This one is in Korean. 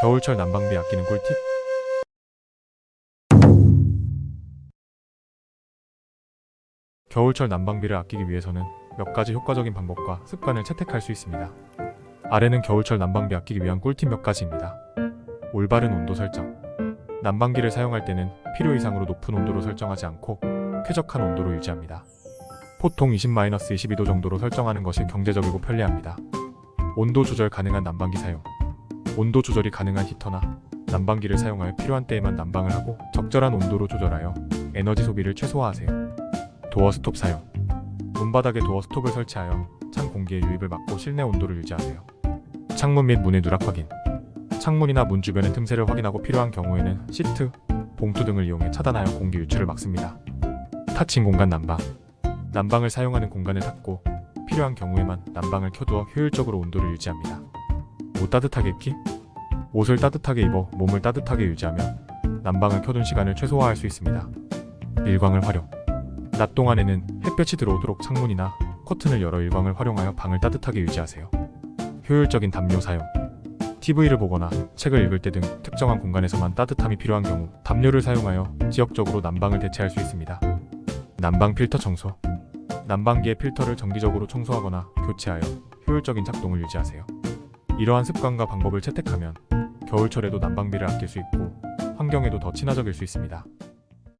겨울철 난방비 아끼는 꿀팁? 겨울철 난방비를 아끼기 위해서는 몇 가지 효과적인 방법과 습관을 채택할 수 있습니다. 아래는 겨울철 난방비 아끼기 위한 꿀팁 몇 가지입니다. 올바른 온도 설정. 난방기를 사용할 때는 필요 이상으로 높은 온도로 설정하지 않고 쾌적한 온도로 유지합니다. 보통 20-22도 정도로 설정하는 것이 경제적이고 편리합니다. 온도 조절 가능한 난방기 사용. 온도 조절이 가능한 히터나 난방기를 사용하여 필요한 때에만 난방을 하고 적절한 온도로 조절하여 에너지 소비를 최소화하세요. 도어 스톱 사용. 문바닥에 도어 스톱을 설치하여 찬 공기의 유입을 막고 실내 온도를 유지하세요. 창문 및 문의 누락 확인. 창문이나 문 주변의 틈새를 확인하고 필요한 경우에는 시트, 봉투 등을 이용해 차단하여 공기 유출을 막습니다. 타칭 공간 난방. 난방을 사용하는 공간을 닫고 필요한 경우에만 난방을 켜두어 효율적으로 온도를 유지합니다. 옷 따뜻하게 입기. 옷을 따뜻하게 입어 몸을 따뜻하게 유지하면 난방을 켜둔 시간을 최소화할 수 있습니다. 일광을 활용. 낮 동안에는 햇볕이 들어오도록 창문이나 커튼을 열어 일광을 활용하여 방을 따뜻하게 유지하세요. 효율적인 담요 사용. TV를 보거나 책을 읽을 때 등 특정한 공간에서만 따뜻함이 필요한 경우 담요를 사용하여 지역적으로 난방을 대체할 수 있습니다. 난방 필터 청소. 난방기의 필터를 정기적으로 청소하거나 교체하여 효율적인 작동을 유지하세요. 이러한 습관과 방법을 채택하면 겨울철에도 난방비를 아낄 수 있고 환경에도 더 친화적일 수 있습니다.